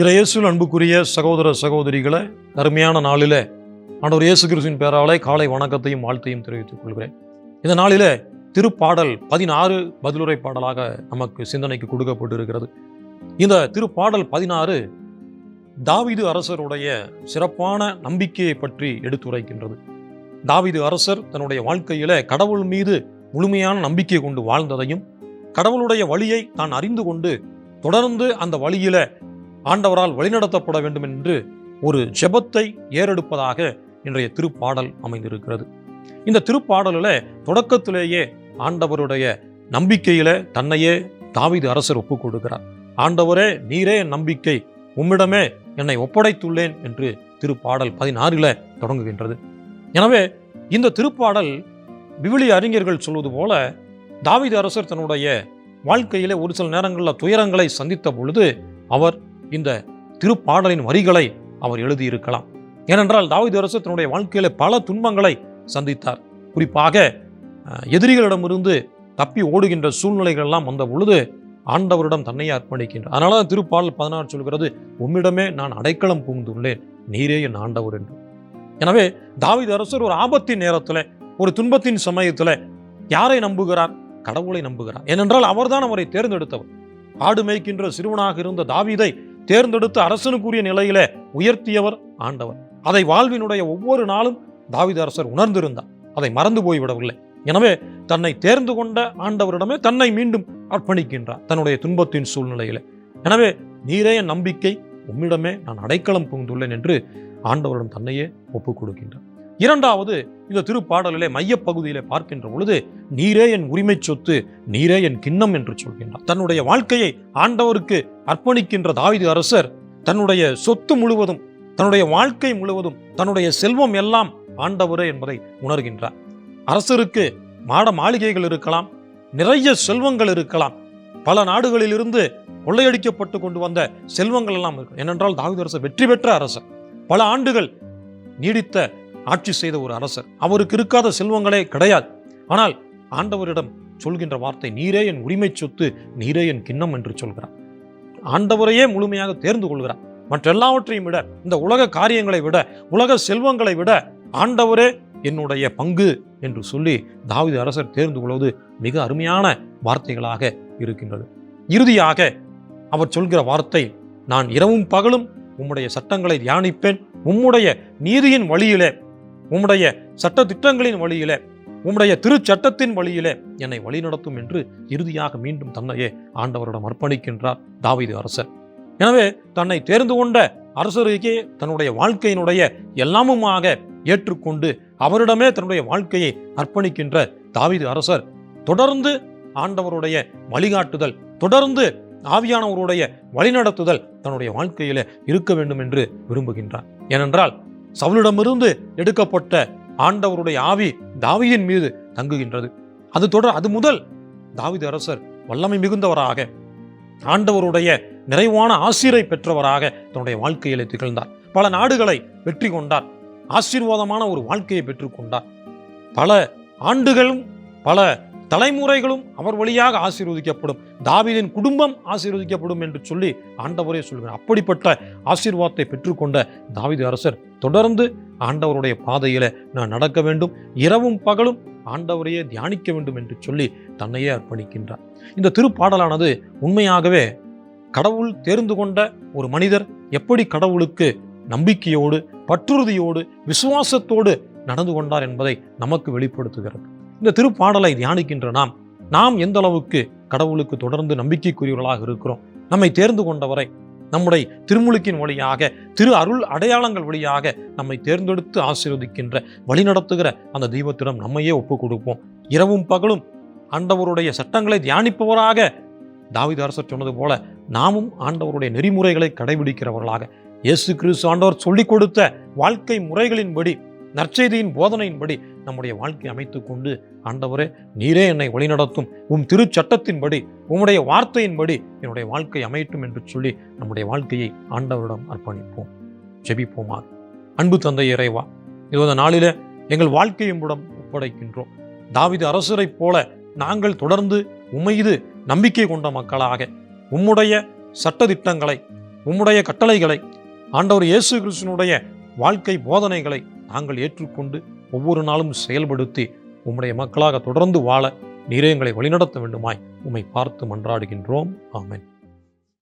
இறையேசுவில் அன்புக்குரிய சகோதர சகோதரிகளை அருமையான நாளில் ஆண்டவர் இயேசு கிறிஸ்துவின் பேராலே காலை வணக்கத்தையும் வாழ்த்தையும் தெரிவித்துக் கொள்கிறேன். இந்த நாளில் திருப்பாடல் பதினாறு பதிலுரை பாடலாக நமக்கு சிந்தனைக்கு கொடுக்கப்பட்டிருக்கிறது. இந்த திருப்பாடல் பதினாறு தாவிது அரசருடைய சிறப்பான நம்பிக்கையை பற்றி எடுத்துரைக்கின்றது. தாவீது அரசர் தன்னுடைய வாழ்க்கையில கடவுள் மீது முழுமையான நம்பிக்கை கொண்டு வாழ்ந்ததையும் கடவுளுடைய வழியை தான் அறிந்து கொண்டு தொடர்ந்து அந்த வழியில ஆண்டவரால் வழிநடத்தப்பட வேண்டும் என்று ஒரு ஜெபத்தை ஏறெடுப்பதாக இன்றைய திருப்பாடல் அமைந்திருக்கிறது. இந்த திருப்பாடலில் தொடக்கத்திலேயே ஆண்டவருடைய நம்பிக்கையில தன்னையே தாவிது அரசர் ஒப்புக் கொடுக்கிறார். ஆண்டவரே நீரே என் நம்பிக்கை. உம்மிடமே என்னை ஒப்படைத்துள்ளேன் என்று திருப்பாடல் பதினாறில் தொடங்குகின்றது. எனவே இந்த திருப்பாடல் விவிலிய அறிஞர்கள் சொல்வது போல தாவீது அரசர் தன்னுடைய வாழ்க்கையிலே ஒரு சில நேரங்களில் துயரங்களை சந்தித்த பொழுது அவர் இந்த திருப்பாடலின் வரிகளை அவர் எழுதியிருக்கலாம். ஏனென்றால் தாவீது அரசர் தன்னுடைய வாழ்க்கையில் பல துன்பங்களை சந்தித்தார். குறிப்பாக எதிரிகளிடமிருந்து தப்பி ஓடுகின்ற சூழ்நிலைகள் எல்லாம் வந்த பொழுது ஆண்டவரிடம் தன்னை அர்ப்பணிக்கின்றார். அதனால தான் திருப்பாடல் பதினாறு சொல்கிறது உம்மிடமே நான் அடைக்கலம் புகுந்துள்ளேன் நீரே என் ஆண்டவர் என்று. எனவே தாவித அரசர் ஒரு ஆபத்தின் நேரத்தில் ஒரு துன்பத்தின் சமயத்தில் யாரை நம்புகிறார்? கடவுளை நம்புகிறார். ஏனென்றால் அவர்தான் அவரை தேர்ந்தெடுத்தவர். ஆடு மேய்க்கின்ற சிறுவனாக இருந்த தாவிதை தேர்ந்தெடுத்து அரசனுக்குரிய நிலையில உயர்த்தியவர் ஆண்டவர். அதை வாழ்வினுடைய ஒவ்வொரு நாளும் தாவித அரசர் உணர்ந்திருந்தார். அதை மறந்து போய்விடவில்லை. எனவே தன்னை தேர்ந்து கொண்ட ஆண்டவரிடமே தன்னை மீண்டும் அர்ப்பணிக்கின்றார் தன்னுடைய துன்பத்தின் சூழ்நிலையில. எனவே நீரே என் நம்பிக்கை உம்மிடமே நான் அடைக்கலம் புகுந்துள்ளேன் என்று ஆண்டவரிடம் தன்னையே ஒப்புக் கொடுக்கின்றார் இரண்டாவது இந்த திருப்பாடலிலே மையப்பகுதியிலே பார்க்கின்ற பொழுது நீரே என் உரிமை சொத்து நீரே என் கிண்ணம் என்று சொல்கின்றார். தன்னுடைய வாழ்க்கையை ஆண்டவருக்கு அர்ப்பணிக்கின்ற தாவிது அரசர் தன்னுடைய சொத்து முழுவதும் தன்னுடைய வாழ்க்கை முழுவதும் தன்னுடைய செல்வம் எல்லாம் ஆண்டவரே என்பதை உணர்கின்றார். அரசருக்கு மாட மாளிகைகள் இருக்கலாம் நிறைய செல்வங்கள் இருக்கலாம். பல நாடுகளிலிருந்து கொள்ளையடிக்கப்பட்டு கொண்டு வந்த செல்வங்கள் எல்லாம் இருக்கும் ஏனென்றால் தாவூது அரசர் வெற்றி பெற்ற அரசர். பல ஆண்டுகள் நீடித்த ஆட்சி செய்த ஒரு அரசர். அவருக்கு இருக்காத செல்வங்களே கிடையாது. ஆனால் ஆண்டவரிடம் சொல்கின்ற வார்த்தை நீரே என் உரிமை சொத்து நீரே என் கிண்ணம் என்று சொல்கிறார். ஆண்டவரையே முழுமையாக தேர்ந்து கொள்கிறார். மற்ற எல்லாவற்றையும் விட இந்த உலக காரியங்களை விட உலக செல்வங்களை விட ஆண்டவரே என்னுடைய பங்கு என்று சொல்லி தாவித அரசர் தேர்ந்து கொள்வது மிக அருமையான வார்த்தைகளாக இருக்கின்றது. இறுதியாக அவர் சொல்கிற வார்த்தை நான் இரவும் பகலும் உம்முடைய சட்டங்களை தியானிப்பேன். உம்முடைய நீதியின் வழியிலே உம்முடைய சட்ட திட்டங்களின் வழியிலே உம்முடைய திருச்சட்டத்தின் வழியிலே என்னை வழிநடத்தும் என்று இறுதியாக மீண்டும் தன்னையே ஆண்டவரிடம் அர்ப்பணிக்கின்றார் தாவீது அரசர். எனவே தன்னை தேர்ந்து கொண்ட அரசருக்கே தன்னுடைய வாழ்க்கையினுடைய எல்லாமுமாக ஏற்றுக்கொண்டு அவரிடமே தன்னுடைய வாழ்க்கையை அர்ப்பணிக்கின்ற தாவீது அரசர். தொடர்ந்து ஆண்டவருடைய வழிகாட்டுதல் தொடர்ந்து ஆவியானவருடைய வழிநடத்துதல் தன்னுடைய வாழ்க்கையில இருக்க வேண்டும் என்று விரும்புகின்றார். ஏனென்றால் சவுலிடமிருந்து எடுக்கப்பட்ட ஆண்டவருடைய ஆவி தாவியின் மீது தங்குகின்றது. அது தொடர் அது முதல் தாவித அரசர் வல்லமை மிகுந்தவராக ஆண்டவருடைய நிறைவான ஆசிரை பெற்றவராக தன்னுடைய வாழ்க்கையிலே திகழ்ந்தார். பல நாடுகளை வெற்றி கொண்டார். ஆசீர்வாதமான ஒரு வாழ்க்கையை பெற்றுக்கொண்டார் பல ஆண்டுகளும் பல தலைமுறைகளும் அவர் வழியாக ஆசீர்வதிக்கப்படும். தாவிதின் குடும்பம் ஆசீர்வதிக்கப்படும் என்று சொல்லி ஆண்டவரே சொல்கிறார். அப்படிப்பட்ட ஆசீர்வாதத்தை பெற்றுக்கொண்ட தாவிது அரசர் தொடர்ந்து ஆண்டவருடைய பாதையில் நான் நடக்க வேண்டும். இரவும் பகலும் ஆண்டவரையே தியானிக்க வேண்டும் என்று சொல்லி தன்னையே அர்ப்பணிக்கின்றார். இந்த திருப்பாடலானது உண்மையாகவே கடவுள் தேர்ந்து கொண்ட ஒரு மனிதர் எப்படி கடவுளுக்கு நம்பிக்கையோடு பற்றுறுதியோடு விசுவாசத்தோடு நடந்து கொண்டார் என்பதை நமக்கு வெளிப்படுத்துகிறது. இந்த திருப்பாடலை தியானிக்கின்ற நாம் நாம் எந்த அளவுக்கு கடவுளுக்கு தொடர்ந்து நம்பிக்கைக்குரியவர்களாக இருக்கிறோம் நம்மை தேர்ந்து கொண்டவரை நம்முடைய திருமுழுக்கின் வழியாக திரு அருள் அடையாளங்கள் வழியாக நம்மை தேர்ந்தெடுத்து ஆசீர்வதிக்கின்ற வழிநடத்துகிற அந்த தெய்வத்திடம் நம்மையே ஒப்பு கொடுப்போம். இரவும் பகலும் ஆண்டவருடைய சட்டங்களை தியானிப்பவராக தாவித அரசர் சொன்னது போல நாமும் ஆண்டவருடைய நெறிமுறைகளை கடைபிடிக்கிறவர்களாக இயேசு கிறிஸ்து ஆண்டவர் சொல்லிக் கொடுத்த வாழ்க்கை முறைகளின்படி நற்செய்தியின் போதனையின்படி நம்முடைய வாழ்க்கை அமைத்து கொண்டு ஆண்டவரே நீரே என்னை வழிநடத்தும். உம் திருச்சட்டத்தின்படி உம்முடைய வார்த்தையின்படி என்னுடைய வாழ்க்கை அமையட்டும் என்று சொல்லி நம்முடைய வாழ்க்கையை ஆண்டவரிடம் அர்ப்பணிப்போம். ஜெபிப்போமா அன்பு தந்தை இறைவா இது இந்த நாளில் எங்கள் வாழ்க்கையை உம்மிடம் ஒப்படைக்கின்றோம். தாவித அரசரைப் போல நாங்கள் தொடர்ந்து உமைது நம்பிக்கை கொண்ட மக்களாக உம்முடைய சட்டத்திட்டங்களை உம்முடைய கட்டளைகளை ஆண்டவர் இயேசு கிருஷ்ணனுடைய வாழ்க்கை போதனைகளை நாங்கள் ஏற்றுக்கொண்டு ஒவ்வொரு நாளும் செயல்படுத்தி உம்முடைய மக்களாக தொடர்ந்து வாழ நீரே எங்களை வழிநடத்த வேண்டுமாய் உம்மை பார்த்து மன்றாடுகின்றோம். ஆமேன்.